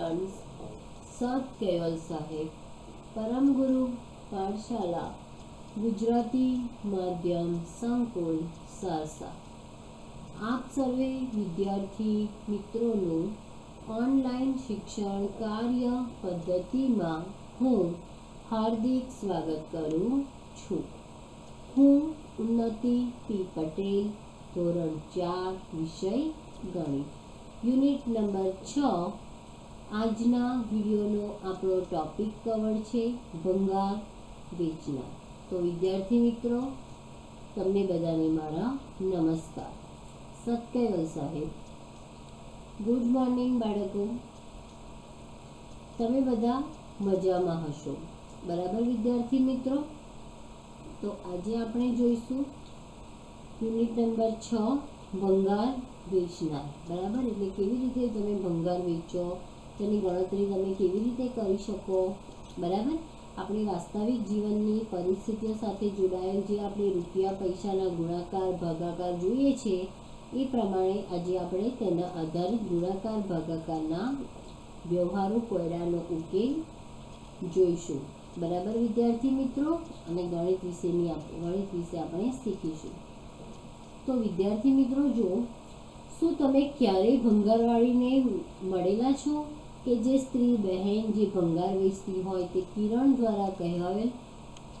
Students સત કેવલ સાહેબ પરમગુરુ પાઠશાલા ગુજરાતી માધ્યમ, સંકુલ, સારસા. આપ સર્વે વિદ્યાર્થી મિત્રોનું ઓનલાઈન શિક્ષણ કાર્ય પદ્ધતિમાં હું હાર્દિક સ્વાગત કરું છું. હું ઉન્નતિ પી પટેલ, ધોરણ ચાર, વિષય ગણિત. યુનિટ નંબર છ આજના વિડીયોનો આપણો ટોપિક કવર છે ભંગાર વેચનાર તો વિદ્યાર્થી મિત્રો, તમને બધાને મારા નમસ્કાર. સત્કૈવલ સાહેબ, ગુડ મોર્નિંગ બાળકો. તમે બધા મજામાં હશો? બરાબર વિદ્યાર્થી મિત્રો? તો આજે આપણે જોઈશું યુનિટ નંબર છ, ભંગાર વેચનાર બરાબર? એટલે કેવી રીતે તમે ભંગાર વેચો? તેની ગણતરી તમે કેવી રીતે કરી શકો? બરાબર? આપણી વાસ્તવિક જીવનની પરિસ્થિતિઓ સાથે જોડાયેલ જે આપણે રૂપિયા, પૈસાના ગુણાકાર, ભાગાકાર જોઈએ છે, એ પ્રમાણે આજે આપણે તેના આધારિત ગુણાકાર, ભાગાકારના વ્યવહારુ, કોયડાનો ઉકેલ જોઈશું. બરાબર, વિદ્યાર્થી મિત્રો? અને ગણિત વિશેની ગણિત વિશે આપણે શીખીશું. તો વિદ્યાર્થી મિત્રો જો શું તમે ક્યારેય ભંગારવાળીને મળેલા છો? કે જે સ્ત્રી બહેન જે ભંગાર વેચતી હોય તે કિરણ દ્વારા કહેવાયેલ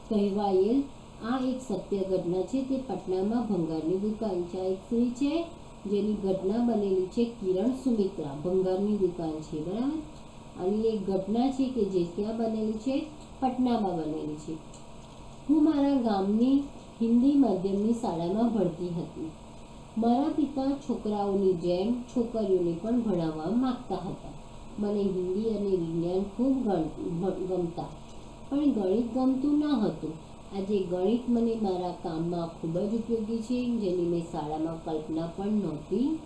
કહેવાયેલ આ એક સત્ય ઘટના છે. તે પટનામાં ભંગારની દુકાન છે. એક સ્ત્રી છે, જેની ઘટના બનેલી છે કિરણ સુમિત્રા. ભંગારની દુકાન છે, બરાબર? અને એક ઘટના છે કે જે ક્યાં બનેલી છે? પટનામાં બનેલી છે. હું મારા ગામની હિન્દી માધ્યમની શાળામાં ભણતી હતી. મારા પિતા છોકરાઓની જેમ છોકરીઓને પણ ભણાવવા માગતા હતા. મને હિન્દી અને વિજ્ઞાન ખૂબ ગમતા. પણ ગણિત ગમતું ન હતું. આજે ગણિત મને મારા કામમાં ખૂબ જ ઉપયોગી છે, જેની મેં શાળામાં કલ્પના પણ નહોતી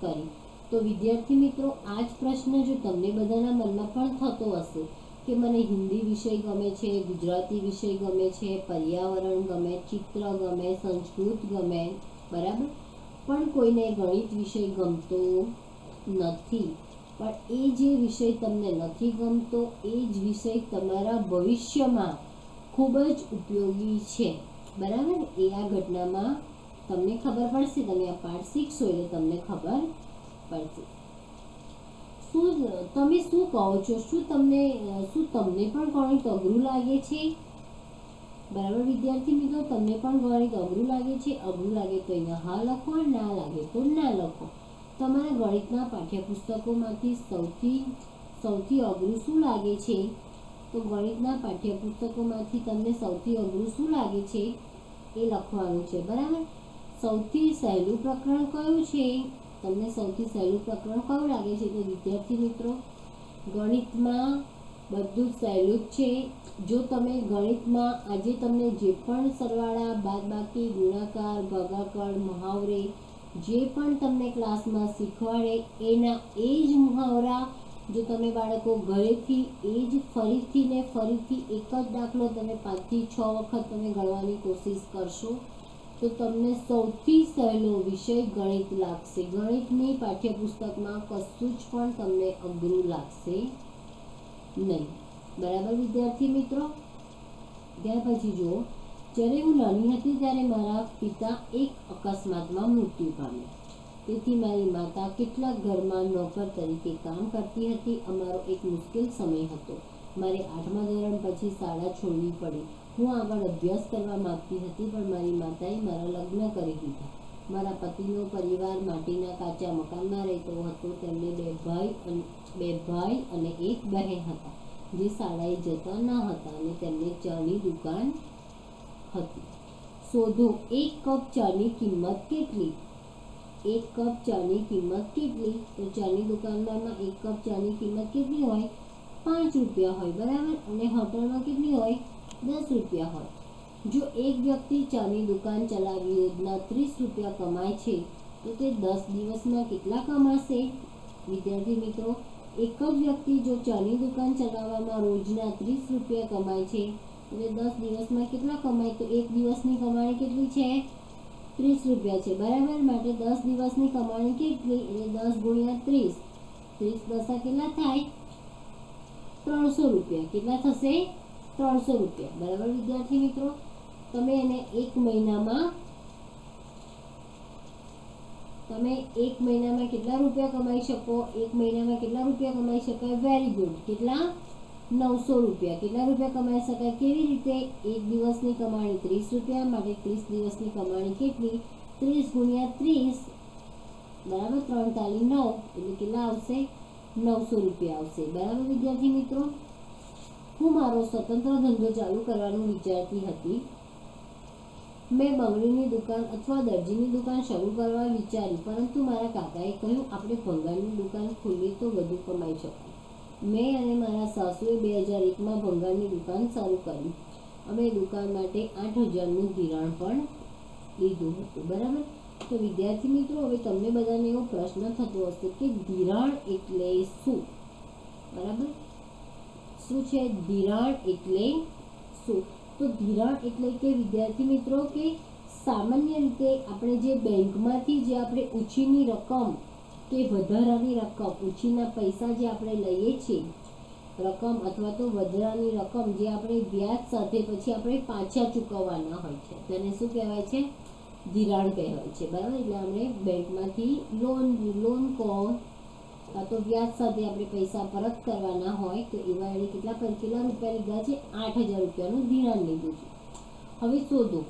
કરી. તો વિદ્યાર્થી મિત્રો, આ જ પ્રશ્ન જો તમને બધાના મનમાં પણ થતો હશે કે મને હિન્દી વિષય ગમે છે, ગુજરાતી વિષય ગમે છે, પર્યાવરણ ગમે, ચિત્ર ગમે, સંસ્કૃત ગમે, બરાબર? પણ કોઈને ગણિત વિષય ગમતો નથી. પણ એ જે વિષય તમને નથી ગમતો, એ જ વિષય તમારા ભવિષ્યમાં ખૂબ જ ઉપયોગી છે. બરાબર? એ આ ઘટનામાં તમને ખબર પડશે. તમે આ પાઠ શીખશો એટલે તમને ખબર પડશે. શું તમે શું કહો છો? શું તમને શું તમને પણ ગણિત અઘરું લાગે છે? બરાબર વિદ્યાર્થી મિત્રો? તમને પણ ગણિત અઘરું લાગે છે? અઘરું લાગે તો અહીંયા હા લખો, ના લાગે તો ના લખો. તમારા ગણિતના પાઠ્યપુસ્તકોમાંથી સૌથી સૌથી અઘરું શું લાગે છે? તો ગણિતના પાઠ્યપુસ્તકોમાંથી તમને સૌથી અઘરું શું લાગે છે? એ લખવાનું છે, બરાબર? સૌથી સહેલું પ્રકરણ કયું છે? તમને સૌથી સહેલું પ્રકરણ કયું લાગે છે? તો વિદ્યાર્થી મિત્રો, ગણિતમાં બધું જ સહેલું જ છે. જો તમે ગણિતમાં આજે તમને જે પણ સરવાળા બાદબાકી, ગુણાકાર, ભાગાકાર, મહાવરે જે પણ તમને ક્લાસમાં શીખવાડે, એના એ જ મુહાવરા, જો તમે બાળકો ઘરેથી એ જ ફરીથી ને ફરીથી એક જ દાખલો તમે પાંચથી છ વખત તમે ગણવાની કોશિશ કરશો, તો તમને સૌથી સહેલો વિષય ગણિત લાગશે. ગણિતની પાઠ્યપુસ્તકમાં કશું જ પણ તમને અઘરું લાગશે નહીં. બરાબર, વિદ્યાર્થી મિત્રો? ત્યાર પછી જુઓ. જ્યારે હું નાની હતી ત્યારે મારા પિતા એક અકસ્માતમાં મૃત્યુ પામ્યા. તેથી મારી માતા કેટલાક ઘરમાં નોકર તરીકે કામ કરતી હતી. અમારો એક મુશ્કેલ સમય હતો. મારે આઠમા ધોરણ પછી શાળા છોડવી પડી. હું આગળ અભ્યાસ કરવા માગતી હતી, પણ મારી માતાએ મારા લગ્ન કરી દીધા. મારા પતિનો પરિવાર માટીના કાચા મકાનમાં રહેતો હતો. તેમને બે ભાઈ અને, બે ભાઈ અને એક બહેન હતા, જે શાળાએ જતા ન હતા અને તેમને ચાની દુકાન હતી. શોધો, એક કપ ચાની કિંમત કેટલી? એક કપ ચાની કિંમત કેટલી? તો ચાની દુકાનદારમાં એક કપ ચાની કિંમત કેટલી હોય? પાંચ રૂપિયા હોય, બરાબર? અને હોટલમાં કેટલી હોય? દસ રૂપિયા હોય. જો એક વ્યક્તિ ચાની દુકાન ચલાવી રોજના ત્રીસ રૂપિયા કમાય છે, તો તે દસ દિવસમાં કેટલા કમાશે? વિદ્યાર્થી મિત્રો, એક જ વ્યક્તિ જો ચાની દુકાન ચલાવવામાં રોજના ત્રીસ રૂપિયા કમાય છે તે દસ દિવસમાં કેટલા કમાય? તો એક દિવસની કમાણી કેટલી છે? ત્રીસ રૂપિયા છે. બરાબર? માટે દસ દિવસની કમાણી કેટલી? એટલે દસ ગુણ્યા ત્રીસ. ત્રીસ દસા કેટલા થાય? ત્રણસો રૂપિયા. કેટલા થશે? ત્રણસો રૂપિયા. બરાબર, વિદ્યાર્થી મિત્રો? તમે એને એક મહિનામાં, તમે એક મહિનામાં કેટલા રૂપિયા કમાઈ શકો? એક મહિનામાં કેટલા રૂપિયા કમાઈ શકાય? વેરી ગુડ કેટલા? નવસો રૂપિયા. કેટલા રૂપિયા કમાઈ શકાય? કેવી રીતે એક દિવસની કમાણી ત્રીસ રૂપિયા માટે ત્રીસ દિવસની કમાણી કેટલી? ત્રીસ ગુણ્યા ત્રીસ બરાબર ત્રણ તાલી નવ. એટલે કેટલા આવશે? નવસો રૂપિયા આવશે. બરાબર વિદ્યાર્થી મિત્રો? હું મારો સ્વતંત્ર ધંધો ચાલુ કરવાનું વિચારતી હતી. મેં બંગડીની દુકાન અથવા દરજીની દુકાન શરૂ કરવા વિચારી, પરંતુ મારા કાકાએ કહ્યું, આપણે ભંગારની દુકાન ખોલીએ તો વધુ કમાઈ શકાય. મેં અને મારા સાસુએ બે હજાર એકમાં ભંગારની દુકાન શરૂ કરી. અમે દુકાન માટે આઠ હજારનું ધિરાણ પણ લીધું હતું, બરાબર? તો વિદ્યાર્થી મિત્રો, હવે તમને બધાને એવો પ્રશ્ન થતો હશે કે ધિરાણ એટલે શું? બરાબર? શું છે ધિરાણ એટલે શું? તો ધિરાણ એટલે કે વિદ્યાર્થી મિત્રો, કે સામાન્ય રીતે આપણે જે બેંકમાંથી જે આપણે ઉછીની રકમ કે વધારાની રકમ, ઉછીના પૈસા જે આપણે લઈએ છીએ, રકમ અથવા તો વધારાની રકમ જે આપણે વ્યાજ સાથે પછી આપણે પાછા ચૂકવવાના હોય છે. તેને શું કહેવાય છે? ધિરાણ કહેવાય છે. બરાબર? એટલે આપણે બેંકમાંથી લોન લોન કોણ કાં તો વ્યાજ સાથે આપણે પૈસા પરત કરવાના હોય, તો એવા એણે કેટલા કેટલા રૂપિયા લીધા છે? આઠ હજાર રૂપિયાનું ધિરાણ લીધું છે. હવે શોધો.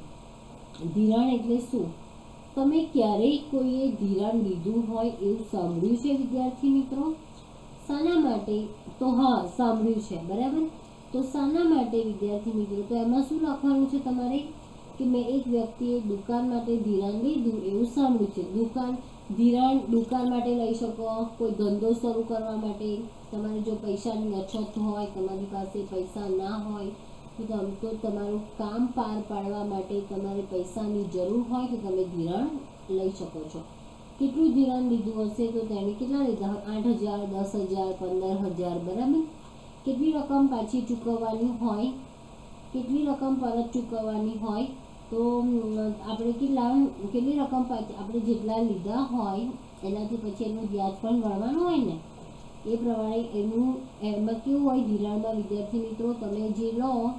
ધિરાણ એટલે શું? તમે ક્યારેય કોઈએ ધિરાણ લીધું હોય એવું સાંભળ્યું છે, વિદ્યાર્થી મિત્રો? શાના માટે તો હા, સાંભળ્યું છે, બરાબર? તો શાના માટે, વિદ્યાર્થી મિત્રો, તો એમાં શું લખવાનું છે તમારે? કે મેં એક વ્યક્તિએ દુકાન માટે ધિરાણ લીધું એવું સાંભળ્યું છે. દુકાન, ધિરાણ દુકાન માટે લઈ શકો, કોઈ ધંધો શરૂ કરવા માટે. તમારે જો પૈસાની અછત હોય, તમારી પાસે પૈસા ના હોય તમ તો તમારું કામ પાર પાડવા માટે તમારે પૈસાની જરૂર હોય તો તમે ધિરાણ લઈ શકો છો. કેટલું ધિરાણ લીધું હશે તો તેણે કેટલા લીધા? આઠ હજાર, દસ હજાર, પંદર હજાર, બરાબર? કેટલી રકમ પાછી ચૂકવવાની હોય? કેટલી રકમ પરત ચૂકવવાની હોય? તો આપણે કેટલા, કેટલી રકમ પાછી, આપણે જેટલા લીધા હોય, એનાથી પછી એનું વ્યાજ પણ ગણવાનું હોય ને? એ પ્રમાણે એનું, એમાં કેવું હોય, ધિરાણમાં વિદ્યાર્થી મિત્રો, તમે જે લો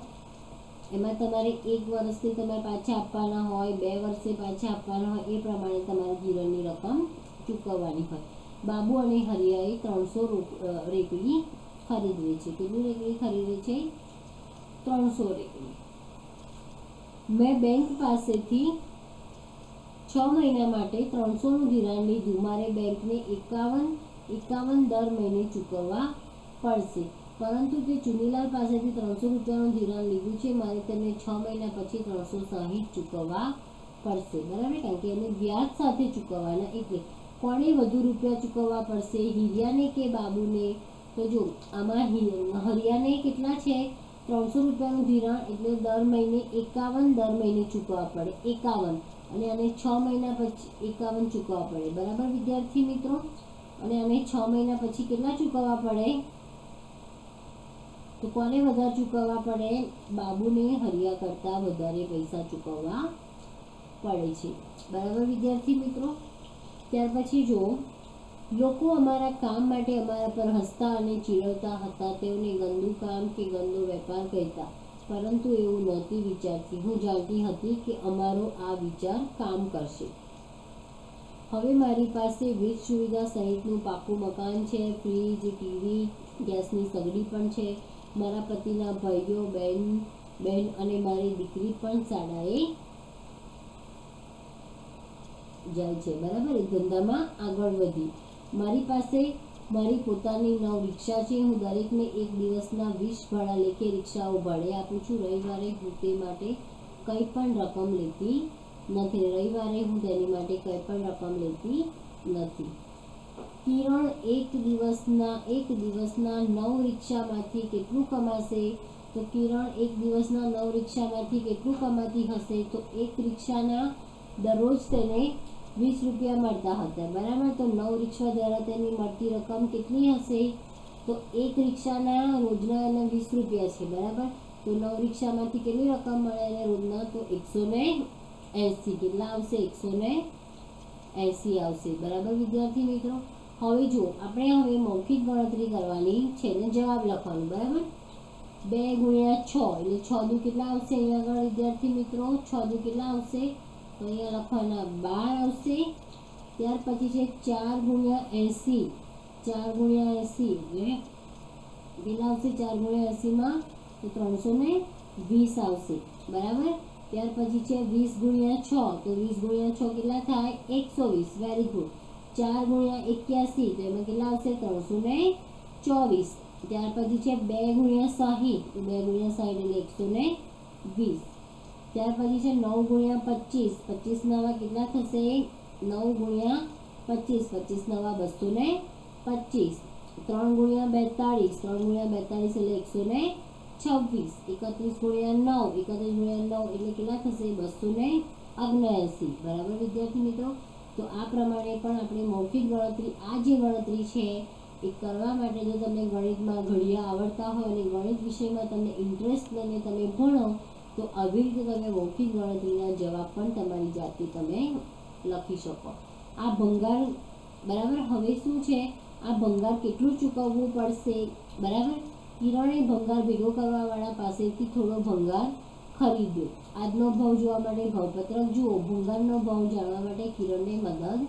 એમાં તમારે એક વર્ષથી તમારે પાછા આપવાના હોય, બે વર્ષે પાછા આપવાના હોય, એ પ્રમાણે તમારે ધિરાણની રકમ ચૂકવવાની હોય. બાબુ અને હરિયાએ ત્રણસો રેકડી ખરીદવી છે. કેટલી રેકડી ખરીદી છે? ત્રણસો રેકડી. મેં બેંક પાસેથી છ મહિના માટે ત્રણસોનું ધિરાણ લીધું. મારે બેંકને એકાવન એકાવન દર મહિને ચૂકવવા પડશે. પરંતુ તે ચુનીલાલ પાસેથી ત્રણસો રૂપિયાનું ધિરાણ લીધું છે, મારે તેને છ મહિના પછી ત્રણસો સાહીઠ ચૂકવવા પડશે. બરાબર? કારણ કે એને વ્યાજ સાથે ચૂકવવાના એટલે કોણે વધુ રૂપિયા ચૂકવવા પડશે? હિરિયાને કે બાબુને? તો જો, આમાં હરિયાને કેટલા છે? ત્રણસો રૂપિયાનું ધિરાણ એટલે દર મહિને એકાવન, દર મહિને ચૂકવવા પડે એકાવન. અને આને છ મહિના પછી એકાવન ચૂકવવા પડે. બરાબર, વિદ્યાર્થી મિત્રો? અને આને છ મહિના પછી કેટલા ચૂકવવા પડે? તો કોને વધારે ચૂકવવા પડે. બાબુને હરિયા કરતાં વધારે પૈસા ચૂકવવા પડે છે. બરાબર વિદ્યાર્થી મિત્રો? ત્યાર પછી જો લોકો અમારા કામ માટે અમારા પર હસતા અને ચીડવતા હતા. તેઓને ગંદુ કામ કે ગંદો વેપાર કહેતા. પરંતુ એવું નહોતી વિચારતી. હું જાણતી હતી કે અમારો આ વિચાર કામ કરશે. હવે મારી પાસે વીજ સુવિધા સહિતનું પાકું મકાન છે, ફ્રીજ, ટીવી, ગેસની સગડી પણ છે. મારા પતિના ભાઈઓ, બહેન બહેન અને મારી દીકરી પણ શાળાએ જાય છે. બરાબર? ધંધામાં આગળ વધી. મારી પાસે મારી પોતાની નવ રિક્ષા છે. હું દરેકને એક દિવસના વીસ ભાડા લેખે રિક્ષાઓ ભાડે આપું છું. રવિવારે હું માટે કંઈ પણ રકમ લેતી નથી. રવિવારે હું તેની માટે કંઈ પણ રકમ લેતી નથી. કિરણ એક દિવસના એક દિવસના નવ રિક્ષામાંથી કેટલું કમાશે? તો કિરણ એક દિવસના નવ રિક્ષામાંથી કેટલું કમાતી હશે? તો એક રિક્ષાના દરરોજ તેને વીસ રૂપિયા મળતા હતા. બરાબર? તો નવ રિક્ષા દ્વારા તેની મળતી રકમ કેટલી હશે? તો એક રિક્ષાના રોજના એને વીસ રૂપિયા છે. બરાબર? તો નવ રિક્ષામાંથી કેટલી રકમ મળે એને રોજના? તો એકસો ને એંસી. કેટલા આવશે? એકસો ને એંસી આવશે. બરાબર, વિદ્યાર્થી મિત્રો? હવે જો આપણે હવે મૌખિક ગણતરી કરવાની છે ને જવાબ લખવાનું, બરાબર? બે ગુણ્યા છ, એટલે છ દુ કેટલા આવશે? અહીંયા આગળ વિદ્યાર્થી મિત્રો, છ દુ કેટલા આવશે? તો અહીંયા લખવાના બાર આવશે. ત્યાર પછી છે ચાર ગુણ્યા એંસી, ચાર ગુણ્યા એંસી એટલે કેટલા આવશે? ચાર ગુણ્યા એંસીમાં તો ત્રણસો ને વીસ આવશે, બરાબર? ત્યાર પછી છે વીસ ગુણ્યા છ, તો વીસ ગુણ્યા છ કેટલા થાય? એકસો વીસ વેરી ગુડ ચાર ગુણ્યા એક્યાસી તો એમાં કેટલા આવશે ત્રણસો ને ચોવીસ ત્યાર પછી છે બે ગુણ્યા સાહીઠ તો બે ગુણ્યા સાહીઠ એટલે એકસો ને વીસ ત્યાર પછી છે નવ ગુણ્યા પચીસ પચીસ નવા કેટલા થશે નવ ગુણ્યા પચીસ પચીસ નવા બસો ને પચીસ ત્રણ ગુણ્યા બેતાળીસ ત્રણ ગુણ્યા બેતાળીસ એટલે એકસો ને છવ્વીસ એકત્રીસ ગુણ્યા નવ એકત્રીસ ગુણ્યા નવ એટલે કેટલા થશે બસો ને અગ્નેસી બરાબર વિદ્યાર્થી મિત્રો તો આ પ્રમાણે પણ આપણે મૌખિક ગણતરી, આ જે ગણતરી છે, એ કરવા માટે જો તમને ગણિતમાં ઘડિયા આવડતા હોય અને ગણિત વિષયમાં તમને ઇન્ટરેસ્ટ લઈને તમે ભણો, તો આવી રીતે તમે મૌખિક ગણતરીના જવાબ પણ તમારી જાતે તમે લખી શકો. આ ભંગાર, બરાબર? હવે શું છે? આ ભંગાર કેટલું ચૂકવવું પડશે? બરાબર? કિરણે ભંગાર ભેગો કરવાવાળા પાસેથી થોડો ભંગાર ખરીદ્યો આજનો ભાવ જોવા માટે ભાવપત્રક જુઓ. ભૂંગળનો ભાવ જાણવા માટે કિરણને મદદ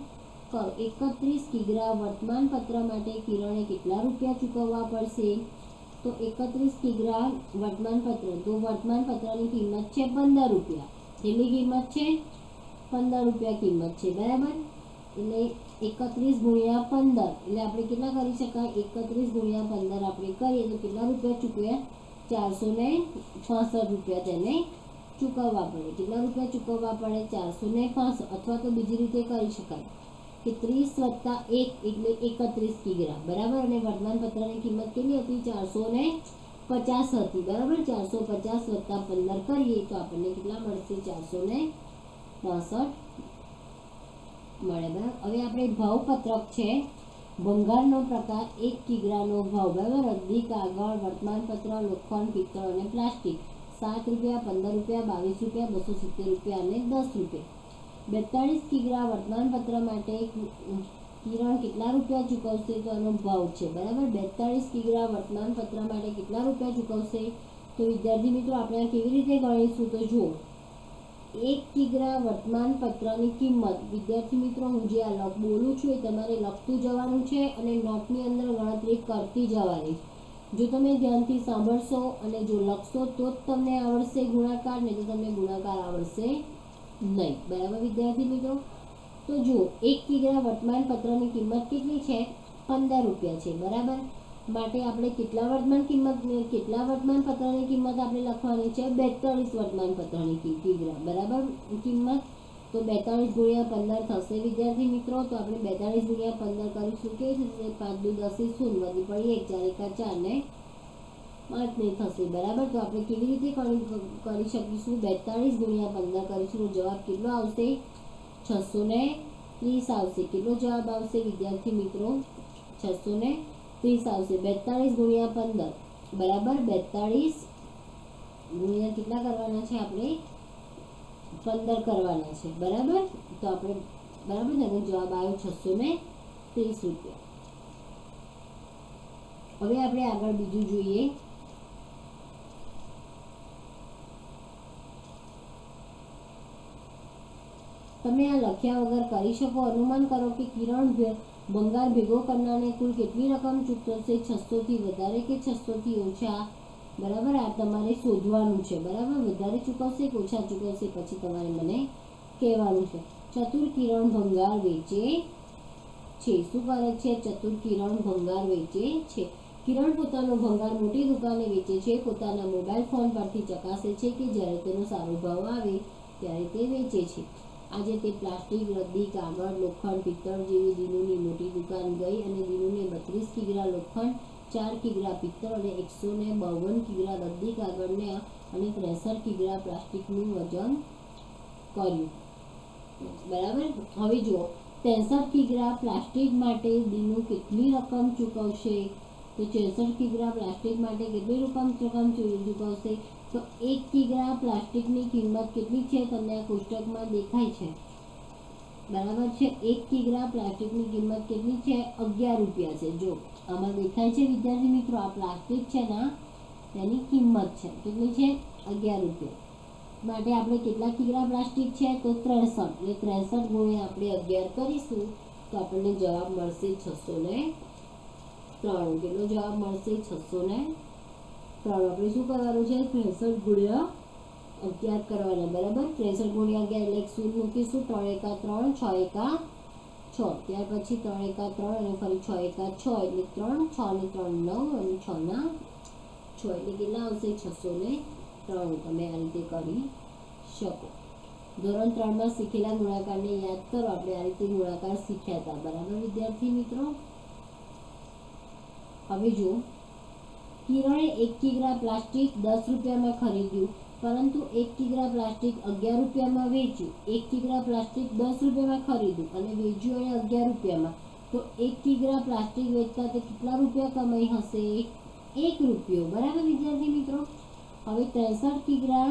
કરો. એકત્રીસ કિગ્રા વર્તમાન પત્ર માટે કિરણે કેટલા રૂપિયા ચૂકવવા પડશે? તો એકત્રીસ કિગ્રા વર્તમાન પત્ર તો વર્તમાન પત્રની કિંમત છે પંદર રૂપિયા. કેટલી કિંમત છે પંદર રૂપિયા કિંમત છે. બરાબર? એટલે એકત્રીસ ગુણ્યા પંદર. એટલે આપણે કેટલા કરી શકાય? એકત્રીસ ગુણ્યા પંદર આપણે કરીએ તો કેટલા રૂપિયા ચૂકવ્યા? ચારસો ને છસઠ રૂપિયા તેને ચૂકવવા પડે કેટલા રૂપિયા ચૂકવવા પડે ચારસો ને પાસઠ અથવા તો બીજી રીતે કરી શકાય કે ત્રીસ વત્તા એક એટલે એકત્રીસ કિગ્રા બરાબર અને વર્તમાનપત્રની કિંમત કેટલી હતી ચારસો ને પચાસ હતી બરાબર ચારસો પચાસ વત્તા પંદર કરીએ તો આપણને કેટલા મળશે ચારસો ને પાસઠ મળે બરાબર હવે આપણે ભાવપત્રક છે ભંગારનો પ્રકાર એક કિગ્રાનો ભાવ રદ્દી કાગળ, વર્તમાનપત્ર, લોખંડ, પિત્તળ અને પ્લાસ્ટિક. સાત રૂપિયા, પંદર રૂપિયા, બાવીસ રૂપિયા, બસો સિત્તેર રૂપિયા અને દસ રૂપિયા. બેતાળીસ કિગ્રા વર્તમાનપત્ર માટે કિરણ કેટલા રૂપિયા ચૂકવશે તો એનો ભાવ છે. બરાબર? બેતાળીસ કિગ્રા વર્તમાનપત્ર માટે કેટલા રૂપિયા ચૂકવશે? તો વિદ્યાર્થી મિત્રો, આપણે કેવી રીતે ગણીશું તો જુઓ. એક કિગ્રા વર્તમાન પત્રની કિંમત. વિદ્યાર્થી મિત્રો, હું જે આ બોલું છું એ તમારે લખતું જવાનું છે અને નોટની અંદર ગણતરી કરતી જવાની. જો તમે ધ્યાનથી સાંભળશો અને જો લખશો તો જ તમને આવડશે ગુણાકાર ને તો તમને ગુણાકાર આવડશે નહીં. બરાબર વિદ્યાર્થી મિત્રો? તો જુઓ, એક કિગ્રા વર્તમાન પત્રની કિંમત કેટલી છે? પંદર રૂપિયા છે. બરાબર? માટે આપણે કેટલા વર્તમાન કિંમત કેટલા વર્તમાન પત્રની કિંમત આપણે લખવાની છે? બેતાળીસ વર્તમાન પત્રની કી- કિગ્રા બરાબર? કિંમત. તો બેતાળીસ ગુણ્યા પંદર થશે. વિદ્યાર્થી મિત્રો, તો આપણે બેતાળીસ ગુણ્યા પંદર કરીશું કે થશે પાંચ દુ દસી શૂન્ય વધી પડી એક ચાર એકા ચાર ને પાંચ નહીં થશે. બરાબર? તો આપણે કેવી રીતે કરી કરી શકીશું? બેતાળીસ ગુણ્યા પંદર કરીશું. તો જવાબ કેટલો આવશે? છસો ને ત્રીસ આવશે. કેટલો જવાબ આવશે વિદ્યાર્થી મિત્રો? છસો ને ત્રીસ આવશે. બેતાળીસ ગુણ્યા પંદર. બરાબર? બેતાળીસ ગુણ્યા કેટલા કરવાના છે આપણે? પંદર કરવાના છે. બરાબર? તો આપણે, બરાબર ને? જવાબ આવ્યો છસો ને ત્રીસ રૂપિયા. હવે આપણે આગળ બીજું જોઈએ. તમે આ લખ્યા વગર કરી શકો? અનુમાન કરો કે કિરણ ભે- ભેગો કરનારને કુલ કેટલી રકમ ચૂકવશે છસોથી વધારે કે છસોથી ઓછા? બરાબર, આ તમારે શોધવાનું છે. બરાબર, વધારે ચૂકવશે કે ઓછા ચૂકવશે? પછી તમારે મને કહેવાનું છે. ચતુર કિરણ ભંગાર વેચે છે. શું કરે છે? ચતુર કિરણ ભંગાર વેચે છે. કિરણ પોતાનો ભંગાર મોટી દુકાને વેચે છે. પોતાના મોબાઈલ ફોન પરથી ચકાસે છે કે જ્યારે તેનો સારો ભાવ આવે, ત્યારે તે વેચે છે. આજે તે પ્લાસ્ટિક, રદ્દી, કાગળ, લોખંડ, પિત્તળ જેવી દીનુની મોટી દુકાન ગઈ અને દીનુને બત્રીસ કિગ્રા લોખંડ, ચાર કિગ્રા પિત્તળ અને એકસો ને બાવન કિગ્રા રદ્દી, કાગળને અને ત્રેસઠ કિગ્રા પ્લાસ્ટિકનું વજન કર્યું. બરાબર? હવે જુઓ, ત્રેસઠ કિગ્રા પ્લાસ્ટિક માટે દીનુ કેટલી રકમ ચૂકવશે? તો ચોસઠ કિગ્રા પ્લાસ્ટિક માટે કેટલી રકમ ચૂકવશે? તો એક કિગ્રા પ્લાસ્ટિકની કિંમત કેટલી છે તમને આ કોષ્ટકમાં દેખાય છે? બરાબર છે? એક કિગ્રા પ્લાસ્ટિકની કિંમત કેટલી છે? અગિયાર રૂપિયા છે. જો, આમાં દેખાય છે, વિદ્યાર્થી મિત્રો, આ પ્લાસ્ટિક છે ને, તેની કિંમત છે. કેટલી છે? અગિયાર રૂપિયા. માટે આપણે કેટલા કિગ્રા પ્લાસ્ટિક છે? તો ત્રેસઠ. એટલે ત્રેસઠ ગુણ્યા આપણે અગિયાર કરીશું, તો આપણને જવાબ મળશે છસો ને ત્રણ. કેટલો જવાબ મળશે? છસો ને આપણે શું કરવાનું છે? ત્રેસઠ ગુણ્યા અગિયાર કરવાના, બરાબર? ત્રેસઠ ગુણ્યા અગિયાર એટલે એક શૂન્ય મૂકીશું, ત્રણ એકા ત્રણ, છ એકા છ. ત્યાર પછી ત્રણ એકા ત્રણ અને ફરી છ એકા છ, એટલે ત્રણ, છ ને ત્રણ નવ અને છ ના છ. એટલે કેટલા આવશે? છસો ને ત્રણ. તમે આ રીતે કરી શકો. ધોરણ ત્રણમાં શીખેલા ગુણાકારને યાદ કરો. આપણે આ રીતે ગુણાકાર શીખ્યા હતા. બરાબર વિદ્યાર્થી મિત્રો? હવે જો કિરણે એક કિગ્રા પ્લાસ્ટિક દસ રૂપિયામાં ખરીદ્યું, પરંતુ એક કિગ્રા પ્લાસ્ટિક અગિયાર રૂપિયામાં વેચ્યું, એક કિગ્રા પ્લાસ્ટિક દસ રૂપિયામાં ખરીદ્યું અને વેચ્યું એણે અગિયાર રૂપિયામાં. તો એક કિગ્રા પ્લાસ્ટિક વેચતા તે કેટલા રૂપિયા કમાઈ હશે? એક રૂપિયો, બરાબર વિદ્યાર્થી મિત્રો? હવે ત્રેસઠ કિગ્રા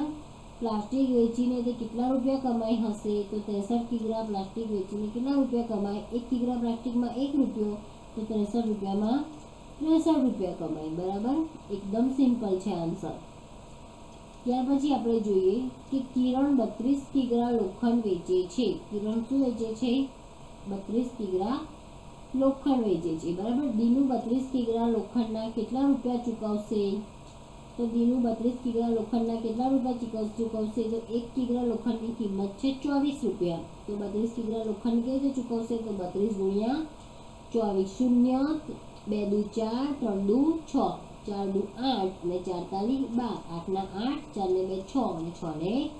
પ્લાસ્ટિક વેચીને તે કેટલા રૂપિયા કમાઈ હશે? તો ત્રેસઠ કિગ્રા પ્લાસ્ટિક વેચીને કેટલા રૂપિયા કમાય? એક કિગ્રા પ્લાસ્ટિકમાં એક રૂપિયો, તો ત્રેસઠ રૂપિયામાં ત્રેસઠ રૂપિયા કમાય બરાબર? એકદમ સિમ્પલ છે આન્સર ત્યાર પછી આપણે જોઈએ કે કિરણ બત્રીસ કિગ્રા લોખંડ વેચે છે. કિરણ શું વેચે છે? બત્રીસ કિગ્રા લોખંડ વેચે છે. બરાબર? દીનું બત્રીસ કિગ્રા લોખંડના કેટલા રૂપિયા ચૂકવશે? તો દીનું બત્રીસ કિગ્રા લોખંડના કેટલા રૂપિયા ચૂકવ, ચૂકવશે? તો એક કિગ્રા લોખંડની કિંમત છે ચોવીસ રૂપિયા. તો બત્રીસ કિગ્રા લોખંડ કેવી રીતે ચૂકવશે? તો બત્રીસ ગુણ્યા ચોવીસ, શૂન્ય બે દુ ચાર, ત્રણ દુ છ. ચાર દુ આઠ ને ચાર તાલી બાર. આઠના આઠ, ચાર ને બે છ અને છ ને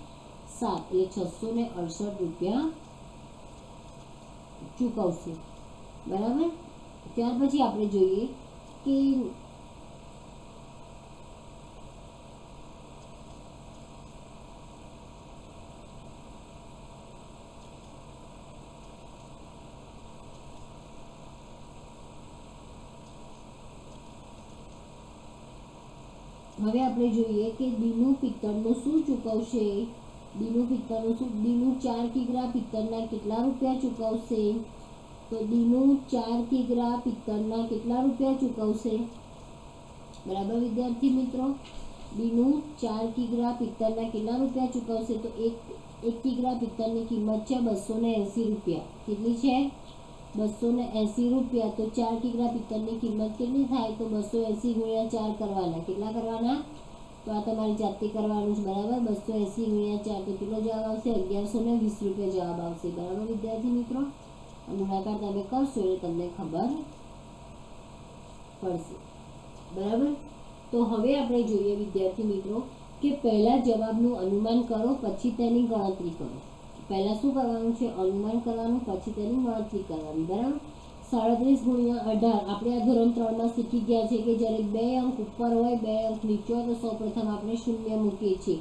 સાત. એટલે છસો ને અડસઠ રૂપિયા ચૂકવશે. બરાબર? ત્યાર પછી આપણે જોઈએ કે હવે આપણે જોઈએ કે દીનું પિત્તળનું શું ચૂકવશે? દીનું પિત્તળનું શું? દીનું ચાર કિગ્રા પિત્તળના કેટલા રૂપિયા ચૂકવશે? તો દીનું ચાર કિગ્રા પિત્તળના કેટલા રૂપિયા ચૂકવશે? બરાબર વિદ્યાર્થી મિત્રો? દીનું ચાર કિગ્રા પિત્તળના કેટલા રૂપિયા ચૂકવશે? તો એક એક કિગ્રા પિત્તળની કિંમત છે બસો ને એંસી રૂપિયા. કેટલી છે? બસો ને એંસી રૂપિયા. તો ચાર કિગ્રા પિત્તળની કિંમત કેટલી થાય? તો બસો એંસી ગુણ્યા ચાર કરવાના. કેટલા કરવાના? તો આ તમારી જાતે કરવાનું છે, બરાબર? બસો એંસી ગુણ્યા ચાર તો કેટલો જવાબ આવશે? અગિયારસો ને વીસ રૂપિયા જવાબ આવશે, બરાબર વિદ્યાર્થી મિત્રો? ગુણાકાર તમે કરશો એટલે તમને ખબર પડશે. બરાબર? તો હવે આપણે જોઈએ વિદ્યાર્થી મિત્રો કે પહેલા જવાબનું અનુમાન કરો, પછી તેની ગણતરી કરો. પહેલાં શું કરવાનું છે? અનુમાન કરવાનું, પછી તેની ગણતરી કરવાની, બરાબર? સાડત્રીસ ગુણ્યા અઢાર. આપણે આ ધોરણ ત્રણમાં શીખી ગયા છે કે જ્યારે બે અંક ઉપર હોય, બે અંક નીચે હોય, તો સૌપ્રથમ આપણે શૂન્ય મૂકીએ છીએ.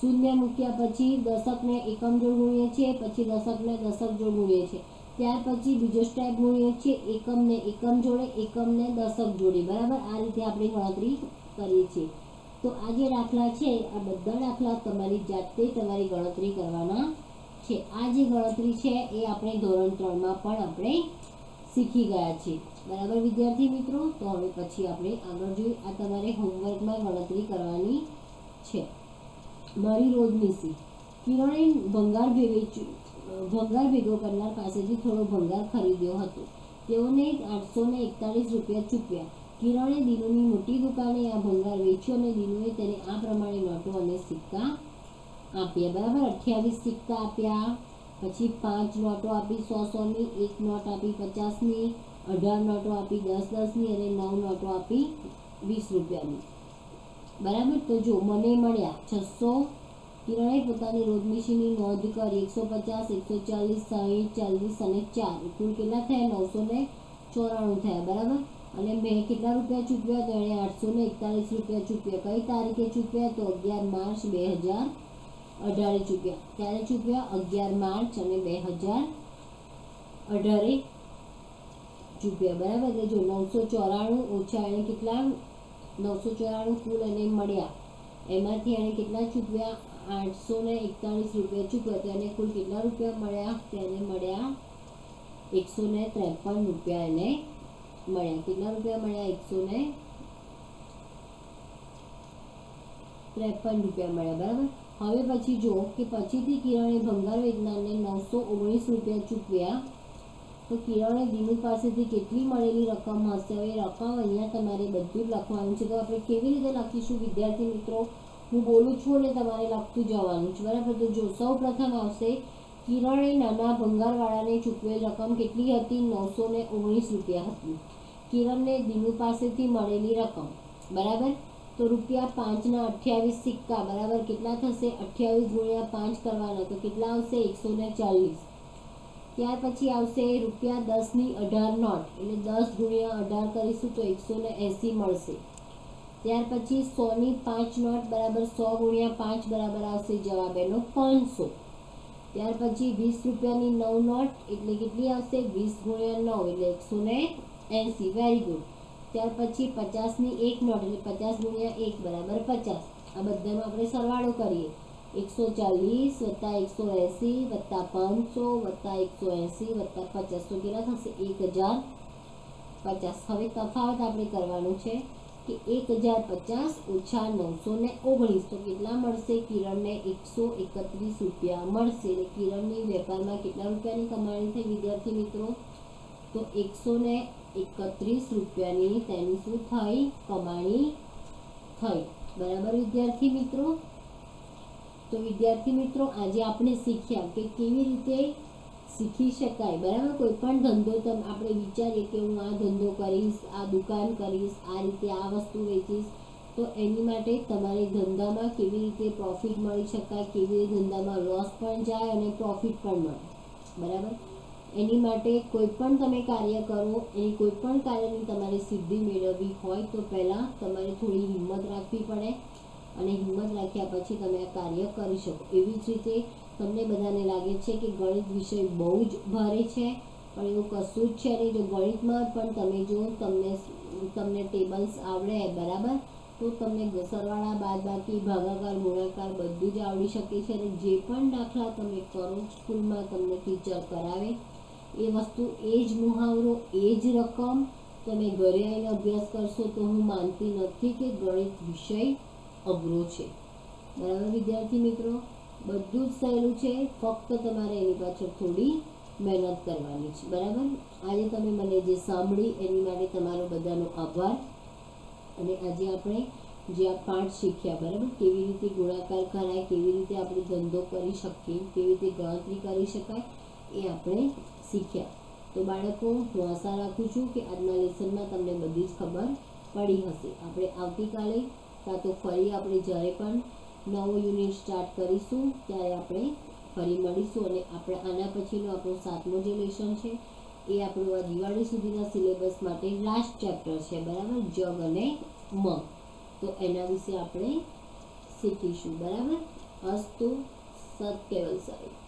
શૂન્ય મૂક્યા પછી દશકને એકમ જોડ ગુણીએ છીએ, પછી દશકને દશક જોડ ગુણીએ છીએ. ત્યાર પછી બીજો સ્ટેપ ગુણીએ છીએ, એકમને એકમ જોડે, એકમને દશક જોડે. બરાબર? આ રીતે આપણે ગણતરી કરીએ છીએ. તો આ જે દાખલા છે, આ બધા દાખલા તમારી જાતે તમારી ગણતરી કરવાના છે. આ જે ગણતરી છે, એ આપણે ધોરણ ત્રણમાં પણ આપણે શીખી ગયા છે બરાબર, વિદ્યાર્થી મિત્રો? તો હવે પછી આપણે આગળ જોઈએ. આ તમારે હોમવર્કમાં ગણતરી કરવાની છે. મારી રોજની સી કિરણે ભંગાર ભેગી ભંગાર ભેગો કરનાર પાસેથી થોડો ભંગાર ખરીદ્યો હતો. તેઓને આઠસો ને એકતાલીસ રૂપિયા ચૂક્યા. કિરણે દિનુની મોટી દુકાને આ ભંગાર વેચ્યો અને દિનુએ તેને આ પ્રમાણે નોટો અને સિક્કા આપ્યા. બરાબર, અઠ્યાવીસ સિક્કા આપ્યા. પછી પાંચ નોટો આપી સો સોની એક નોટ આપી પચાસની અઢાર નોટો આપી દસ દસની અને નવ નોટો આપી વીસ રૂપિયાની બરાબર? તો જો મને મળ્યા છસો કિરણે પોતાની રોજનીશીની નોંધ કરી એકસો પચાસ, એકસો ચાલીસ, સાહીઠ, ચાલીસ અને ચાર. કુલ કેટલા થયા? નવસો ને ચોરાણું થયા. બરાબર? અને મેં કેટલા રૂપિયા ચૂકવ્યા? તો એણે આઠસો ને એકતાલીસ રૂપિયા ચૂકવ્યા. કઈ તારીખે ચૂકવ્યા? તો અગિયાર માર્ચ બે હજાર અઢારે ચૂક્યા. ક્યારે ચૂક્યા? અગિયાર માર્ચ અને બે હજાર અઢારે ચૂક્યા. બરાબર? એટલે જો નવસો ચોરાણું ઓછા એણે કેટલા? નવસો ચોરાણું કુલ એને મળ્યા. એમાંથી એણે કેટલા ચૂકવ્યા આઠસો ને એકતાળીસ રૂપિયા ચૂક્યા. તો એને કુલ કેટલા રૂપિયા મળ્યા? તેને મળ્યા એકસો ને ત્રેપન રૂપિયા એને મળ્યા. કેટલા રૂપિયા મળ્યા? એકસો ને ત્રેપન રૂપિયા મળ્યા. બરાબર? હવે પછી જો કે પછીથી કિરણે ભંગાર વેચનારને નવસો ઓગણીસ રૂપિયા ચૂકવ્યા. તો કિરણે દિનુ પાસેથી કેટલી મળેલી રકમ હશે? હવે રકમ અહીંયા તમારે બધું લખવાનું છે. તો આપણે કેવી રીતે લખીશું? વિદ્યાર્થી મિત્રો, હું બોલું છું અને તમારે લખતું જવાનું છે. બરાબર? તો જો સૌ પ્રથમ આવશે, કિરણે નાના ભંગારવાળાને ચૂકવેલ રકમ કેટલી હતી? નવસો ને ઓગણીસ રૂપિયા હતી. કિરણને દિનુ પાસેથી મળેલી રકમ. બરાબર? તો રૂપિયા પાંચના અઠ્યાવીસ સિક્કા, બરાબર? કેટલા થશે? અઠ્યાવીસ ગુણ્યા પાંચ કરવાના, તો કેટલા આવશે? એકસો ને ચાલીસ. ત્યાર પછી આવશે રૂપિયા દસની અઢાર નોટ, એટલે દસ ગુણ્યા અઢાર કરીશું તો એકસો ને એંસી મળશે. ત્યાર પછી સોની પાંચ નોટ, બરાબર? સો ગુણ્યા પાંચ બરાબર આવશે જવાબ એનો પાંચસો. ત્યાર પછી વીસ રૂપિયાની નવ નોટ, એટલે કેટલી આવશે? વીસ ગુણ્યા નવ, એટલે એકસો ને એંસી. વેરી ગુડ ત્યાર પછી પચાસની એક નોટ એટલે પચાસ ગુણ્યા એક બરાબર પચાસ. આ બધાનો આપણે સરવાળો કરીએ. એકસો ચાલીસ વત્તા એકસો એંસી વત્તા પાંચસો વત્તા એકસો એંસી વત્તા પચાસ. તો કેટલા થશે? એક હજાર પચાસ. હવે તફાવત આપણે કરવાનું છે કે એક હજાર પચાસ ઓછા નવસો ને ઓગણીસ. તો કેટલા મળશે? કિરણને એકસો એકત્રીસ રૂપિયા મળશે. એટલે કિરણની વેપારમાં કેટલા રૂપિયાની કમાણી થઈ વિદ્યાર્થી મિત્રો? તો એકસો ને એકત્રીસ રૂપિયાની તેની શું થઈ, કમાણી થઈ. બરાબર, વિદ્યાર્થી મિત્રો? તો વિદ્યાર્થી મિત્રો, આજે આપણે શીખ્યા કે કેવી રીતે શીખી શકાય. બરાબર કોઈ પણ ધંધો તમે, આપણે વિચારીએ કે હું આ ધંધો કરીશ, આ દુકાન કરીશ, આ રીતે આ વસ્તુ વેચીશ, તો એની માટે તમારે ધંધામાં કેવી રીતે પ્રોફિટ મળી શકાય, કેવી રીતે ધંધામાં લોસ પણ જાય અને પ્રોફિટ પણ મળે. બરાબર? એની માટે કોઈ પણ તમે કાર્ય કરો, એની કોઈ પણ કાર્યની તમારે સિદ્ધિ મેળવવી હોય તો પહેલાં તમારે થોડી હિંમત રાખવી પડે અને હિંમત રાખ્યા પછી તમે આ કાર્ય કરી શકો. એવી જ રીતે તમને બધાને લાગે છે કે ગણિત વિષય બહુ જ ભારે છે, પણ એવું કશું જ છે નહીં. જો ગણિતમાં પણ તમે જો તમને તમને ટેબલ્સ આવડે, બરાબર? તો તમને સરવાળા સરવાળા બાદબાકી, ભાગાકાર, ગુણાકાર બધું જ આવડી શકે છે અને જે પણ દાખલા તમે કરો, સ્કૂલમાં તમને ટીચર કરાવે એ વસ્તુ એ જ મુહાવરો, એ જ રકમ તમે ઘરે આવીને અભ્યાસ કરશો તો હું માનતી નથી કે ગણિત વિષય અઘરો છે. બરાબર વિદ્યાર્થી મિત્રો? બધું જ સહેલું છે. ફક્ત તમારે એની પાછળ થોડી મહેનત કરવાની છે. બરાબર? આજે તમે મને જે સાંભળી એની માટે તમારો બધાનો આભાર. અને આજે આપણે જે આ પાઠ શીખ્યા, બરાબર? કેવી રીતે ગુણાકાર કરાય, કેવી રીતે આપણે ધંધો કરી શકીએ, કેવી રીતે ગણતરી કરી શકાય, એ આપણે શીખ્યા. તો બાળકો, હું આશા રાખું છું કે આજના લેસનમાં તમને બધી જ ખબર પડી હશે. આપણે આવતીકાલે કાં તો ફરી આપણે જ્યારે પણ નવો યુનિટ સ્ટાર્ટ કરીશું, ત્યારે આપણે ફરી મળીશું અને આપણે આના પછીનો આપણો સાતમો જે લેસન છે, એ આપણું આ દિવાળી સુધીના સિલેબસ માટે લાસ્ટ ચેપ્ટર છે, બરાબર? જગ અને મ. તો એના વિશે આપણે શીખીશું, બરાબર? અસ્તુ સત કેવલ સાહેબ.